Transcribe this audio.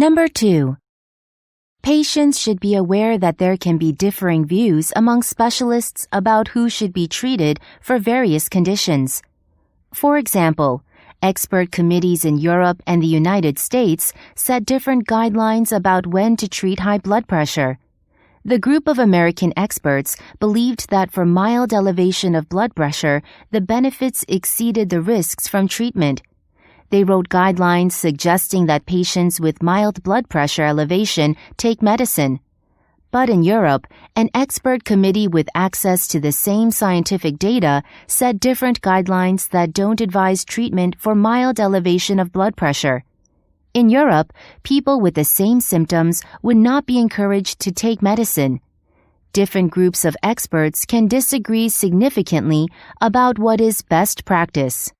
Number two, patients should be aware that there can be differing views among specialists about who should be treated for various conditions. For example, expert committees in Europe and the United States set different guidelines about when to treat high blood pressure. The group of American experts believed that for mild elevation of blood pressure, the benefits exceeded the risks from treatment. They wrote guidelines suggesting that patients with mild blood pressure elevation take medicine. But in Europe, an expert committee with access to the same scientific data set different guidelines that don't advise treatment for mild elevation of blood pressure. In Europe, people with the same symptoms would not be encouraged to take medicine. Different groups of experts can disagree significantly about what is best practice.